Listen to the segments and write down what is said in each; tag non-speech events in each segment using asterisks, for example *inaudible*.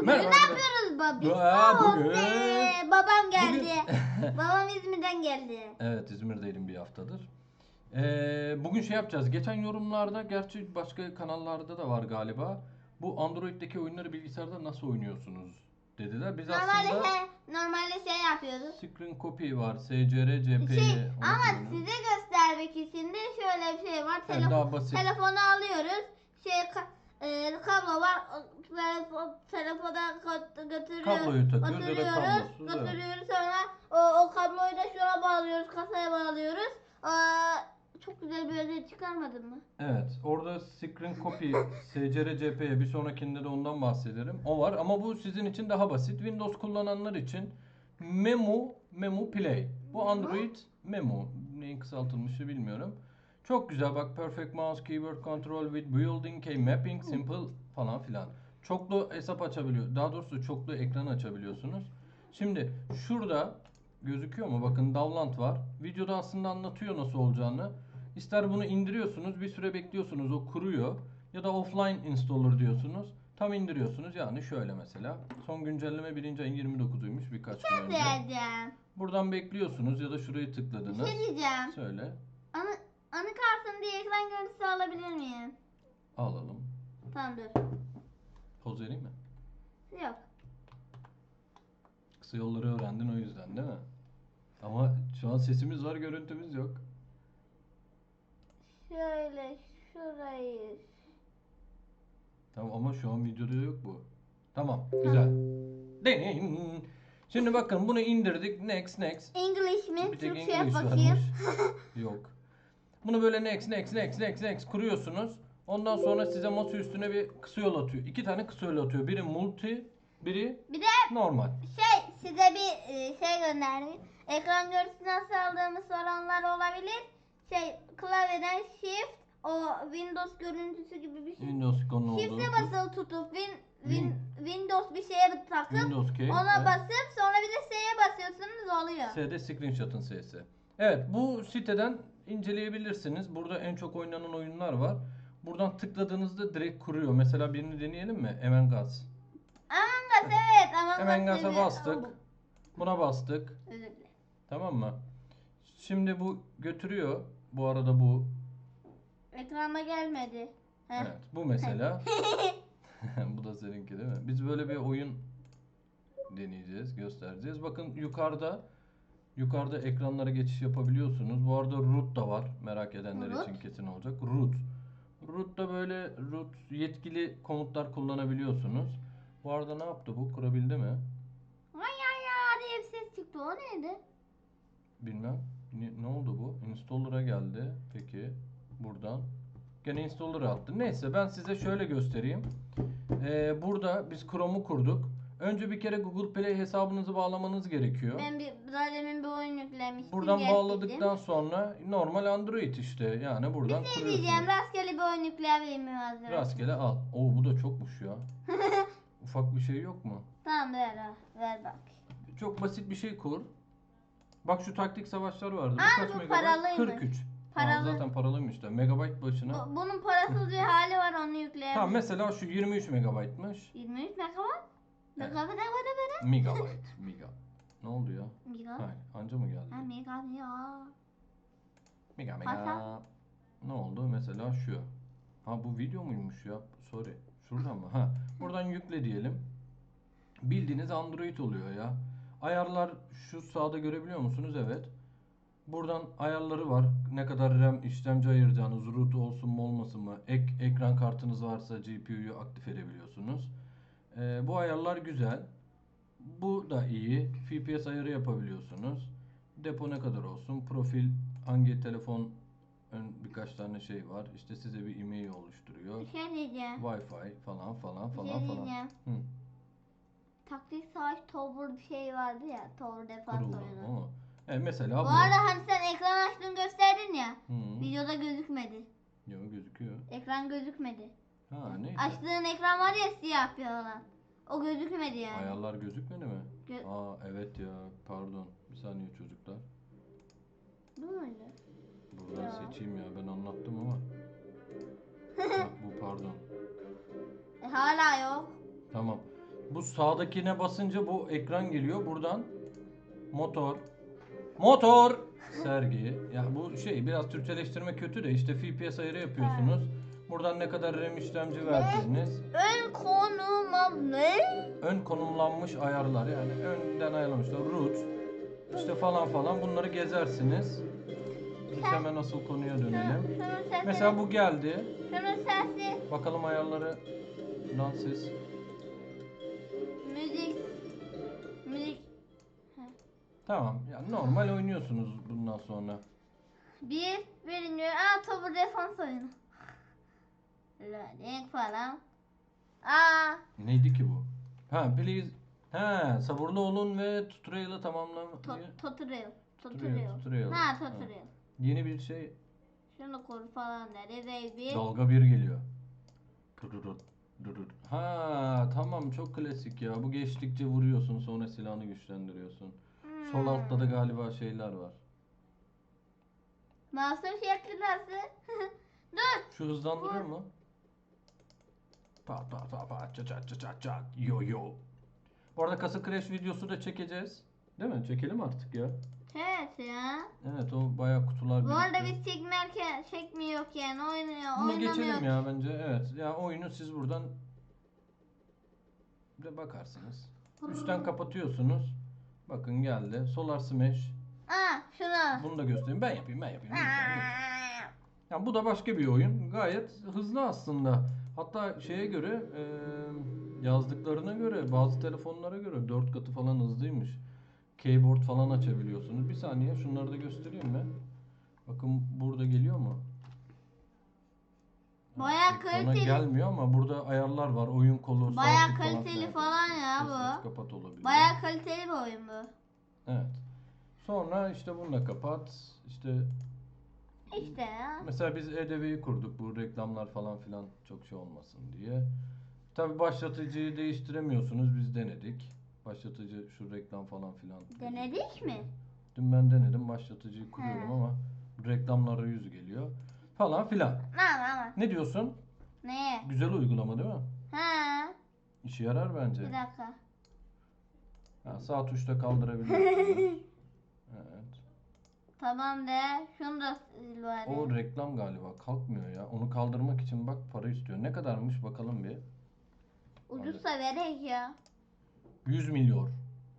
Bugün ne yapıyoruz Bobby? Ya, Oh bugün- be, Babam geldi. *laughs* Babam İzmir'den geldi. Evet İzmir'deydim bir haftadır. Ee, bugün şey yapacağız. Geçen yorumlarda gerçi başka kanallarda da var galiba. Bu Android'deki oyunları bilgisayarda nasıl oynuyorsunuz dediler. Biz Normalde aslında şey, normalde şey yapıyoruz. Screen Copy var, SCR, CP'ye. Şey, ama size göstermek için de şöyle bir şey var. Telefon, daha basit. telefonu alıyoruz. Şey ka- e, kablo var. Telefon, telefona götürüyoruz. Kabloyu takıyoruz ya da götürüyoruz. evet. Sonra o, o kabloyu da şuna bağlıyoruz. Kasaya bağlıyoruz. Aa, çok güzel bir özellik çıkarmadın mı? Evet, orada Screen Copy, *laughs* SCR, CP'ye bir sonrakinde de ondan bahsederim. O var ama bu sizin için daha basit. Windows kullananlar için Memo, Memo Play. Bu Android Memo. Neyin kısaltılmışı bilmiyorum. Çok güzel bak Perfect Mouse, Keyboard Control with Building, Key Mapping, Simple falan filan. Çoklu hesap açabiliyor. Daha doğrusu çoklu ekran açabiliyorsunuz. Şimdi şurada gözüküyor mu? Bakın Davlant var. Videoda aslında anlatıyor nasıl olacağını. İster bunu indiriyorsunuz, bir süre bekliyorsunuz, o kuruyor. Ya da offline installer diyorsunuz. Tam indiriyorsunuz. Yani şöyle mesela. Son güncelleme 1. ayın 29'uymuş birkaç gün önce. Buradan bekliyorsunuz ya da şurayı Bir tıkladınız. şey diyeceğim. Söyle. Anı, anı kartım diye ekran görüntüsü alabilir miyim? Alalım. Tamam dur. Poz vereyim mi? Yok. Kısa yolları öğrendin o yüzden değil mi? Ama şu an sesimiz var, görüntümüz yok. Şöyle şurayı. Tamam ama şu an videoda yok bu. Tamam, güzel. Denin. Şimdi bakın bunu indirdik. Next, next. English mi? Bir tek Türkçe English bakayım. varmış. *laughs* Yok. Bunu böyle next, next, next, next, next kuruyorsunuz. Ondan sonra size masa üstüne bir kısa yol atıyor. İki tane kısa yol atıyor. Biri multi, biri Bir de normal. şey size bir e, şey gönderdim. Ekran görüntüsü nasıl aldığımı soranlar olabilir. Şey klavyeden shift o Windows görüntüsü gibi bir şey. Windows konu oldu. Shift'e basılı tutup win, win, Windows bir şeye takıp Windows key. ona evet. basıp sonra bir de S'ye basıyorsunuz oluyor. S'de screenshot'ın S'si. Evet bu siteden inceleyebilirsiniz. Burada en çok oynanan oyunlar var. Buradan tıkladığınızda direkt kuruyor. Mesela birini deneyelim mi? Among Us. Among Us evet Among. Among Us'a bastık. Buna bastık. Tamam mı? Şimdi bu götürüyor. Bu arada bu. Ekranda gelmedi. Heh. Evet bu mesela. *laughs* *laughs* bu da seninki değil mi? Biz böyle bir oyun deneyeceğiz, göstereceğiz. Bakın yukarıda yukarıda ekranlara geçiş yapabiliyorsunuz. Bu arada root da var. Merak edenler Root? için kesin olacak. Root. Root'ta böyle root yetkili komutlar kullanabiliyorsunuz. Bu arada ne yaptı bu? Kurabildi mi? Ay ay ay diye bir ses çıktı. O neydi? Bilmem. Ne, ne oldu bu? Installer'a geldi. Peki. Buradan. Gene installer'a attı. Neyse ben size şöyle göstereyim. Ee, burada biz Chrome'u kurduk. Önce bir kere Google Play hesabınızı bağlamanız gerekiyor. Ben bir daha demin yüklemiştim. Buradan gerçekten. bağladıktan sonra normal Android işte. Yani buradan Bir şey diyeceğim. Rastgele bir oyun yükleyebilir miyim hazır? Rastgele al. Oo bu da çokmuş ya. *laughs* Ufak bir şey yok mu? Tamam ver ver bak. Çok basit bir şey kur. Bak şu taktik savaşlar vardı. Bu Aa, kaç bu megabayt? paralıymış. 43. Paralı. Aa, zaten paralıymış da. Megabayt başına. Bu- Bunun parasız bir hali var onu yükleyelim. Tamam mesela şu 23 megabaytmış. 23 megabayt? Megabayt kadar Megabayt. Ne oldu ya? Mega. Hayır, anca mı geldi? Ha mega ya. Mega mega. Ne oldu? Mesela şu. Ha bu video muymuş ya? Sorry. Şuradan mı? Ha. Buradan yükle diyelim. Bildiğiniz Android oluyor ya. Ayarlar şu sağda görebiliyor musunuz? Evet. Buradan ayarları var. Ne kadar RAM işlemci ayıracağınız, root olsun mu olmasın mı? Ek ekran kartınız varsa GPU'yu aktif edebiliyorsunuz. Ee, bu ayarlar güzel. Bu da iyi. FPS ayarı yapabiliyorsunuz. Depo ne kadar olsun? Profil hangi telefon ön birkaç tane şey var. İşte size bir e-mail oluşturuyor. Bir şey diyeceğim. Wi-Fi falan falan Bir falan şey falan. diyeceğim. Hı, Taktik savaş Tower bir şey vardı ya. Tower defans kurulu oyunu. ama. E mesela Bu bu. arada hani sen ekran açtın gösterdin ya. Hı. Videoda gözükmedi. Yo gözüküyor. Ekran gözükmedi. Ha neyse. Açtığın ekran var ya siyah bir olan. O gözükmedi yani. Ayarlar gözükmedi mi? Gö- Aa evet ya pardon. Bir saniye çocuklar. Bu muydu? Buradan Ya. seçeyim ya ben anlattım ama. *laughs* Ha, bu pardon. E, hala yok. Tamam. Bu sağdakine basınca bu ekran geliyor. Buradan motor. Motor. Sergi. Ya bu şey biraz Türkçeleştirme kötü de işte FPS ayarı yapıyorsunuz. Buradan ne kadar RAM işlemci verdiğiniz. Ön konumum ne? Ön konumlanmış ayarlar yani önden ayarlamışlar. Root. işte falan falan bunları gezersiniz. Biz hemen asıl konuya dönelim. Mesela bu geldi. Bakalım ayarları. Lan ses. Müzik. Müzik. Tamam. Yani normal oynuyorsunuz bundan sonra. Bir, birinci. Aa topu defans oyunu. Loading falan. Aa. Neydi ki bu? Ha please. Ha sabırlı olun ve tutorial'ı tamamlamayı. To. Tutorial, Tutorial. tutorial. Ha tutorial. Yeni bir şey. Şunu kur falan dedi. Ve bir. Dalga bir geliyor. Dururut, durur. Ha tamam çok klasik ya. Bu geçtikçe vuruyorsun sonra silahını güçlendiriyorsun. Sol Hmm. altta da galiba şeyler var. Masum şekli nasıl? *laughs* Dur. Şu hızlandırıyor mu? Pat pat pat pat çat çat çat çat çat yo yo. Bu arada kasa crash videosu da çekeceğiz. Değil mi? Çekelim artık ya. Evet ya. Evet o bayağı kutular Bu arada biz çekmerken çekmiyor yani oynuyor Bunu geçelim ya bence. Evet. Ya oyunu siz buradan bir de bakarsınız. Üstten kapatıyorsunuz. Bakın geldi. Solar Smash. Aa şunu. Bunu da göstereyim. Ben yapayım, ben yapayım. lütfen, lütfen. Ya bu da başka bir oyun. Gayet hızlı aslında. Hatta şeye göre e, yazdıklarına göre bazı telefonlara göre 4 katı falan hızlıymış. Keyboard falan açabiliyorsunuz. Bir saniye şunları da göstereyim ben. Bakın burada geliyor mu? Ekrana kaliteli. gelmiyor ama burada ayarlar var. Oyun kolu, Bayağı saatlik kaliteli filan. falan ya bu. kapat olabiliyor. Bayağı kaliteli bir oyun bu. Evet. Sonra işte bunu da kapat. İşte İşte ya. Mesela biz EDV'yi kurduk bu reklamlar falan filan çok şey olmasın diye. Tabi başlatıcıyı değiştiremiyorsunuz biz denedik. Başlatıcı şu reklam falan filan. Denedik mi? Dün ben denedim başlatıcıyı kuruyorum He. ama reklamlara yüz geliyor. Falan filan. Aman aman. Ne diyorsun? Ne? Güzel uygulama değil mi? Ha. İşe yarar bence. Bir dakika. Ha, sağ tuşta kaldırabiliyorsunuz. *laughs* Tamam de. Şunu da sil bari. O reklam galiba kalkmıyor ya. Onu kaldırmak için bak para istiyor. Ne kadarmış bakalım bir. Ucuzsa verek ya. 100 milyon.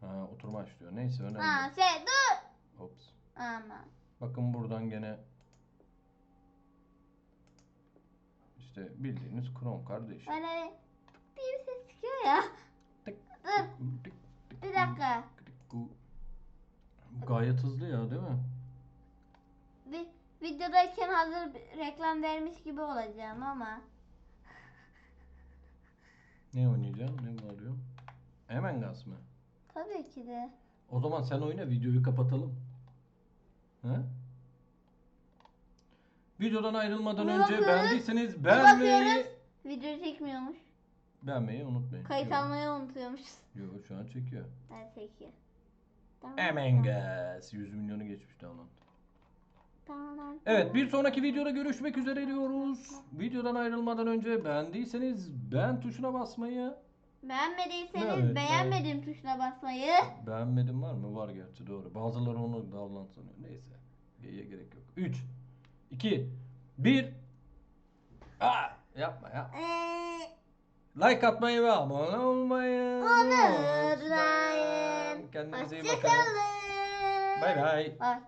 Ha, oturma istiyor. Neyse önemli. Ha değil. şey dur. Ops. Aman. Bakın buradan gene işte bildiğiniz Chrome kardeşim. Böyle tık diye bir ses çıkıyor ya. Tık, Dur. tık, tık, tık, Bir dakika. tık, tık. Gayet hızlı ya değil mi? Videodayken hazır reklam vermiş gibi olacağım ama. Ne oynayacaksın? Ne bağırıyor? Hemen gaz mı? Tabii ki de. O zaman sen oyna videoyu kapatalım. He? Videodan ayrılmadan Bir önce bakıyoruz, beğendiyseniz beğenmeyi bakıyoruz. Video çekmiyormuş. beğenmeyi unutmayın. Kayıt almayı unutuyormuşuz. Yok şu an çekiyor. Evet çekiyor. Tamam, Hemen gaz. 100 milyonu geçmiş download. Evet bir sonraki videoda görüşmek üzere diyoruz. Videodan ayrılmadan önce beğendiyseniz beğen tuşuna basmayı. Beğenmediyseniz Evet, beğenmedim tuşuna basmayı. Beğenmedim var mı? Var gerçi doğru. Bazıları onu download sanıyor. Neyse. Geyiğe gerek yok. 3 2 1 Aa, yapma ya. Ee, Like atmayı ve abone olmayı unutmayın. Kendinize iyi bakın. Hoşçakalın. Bay bay. Bye.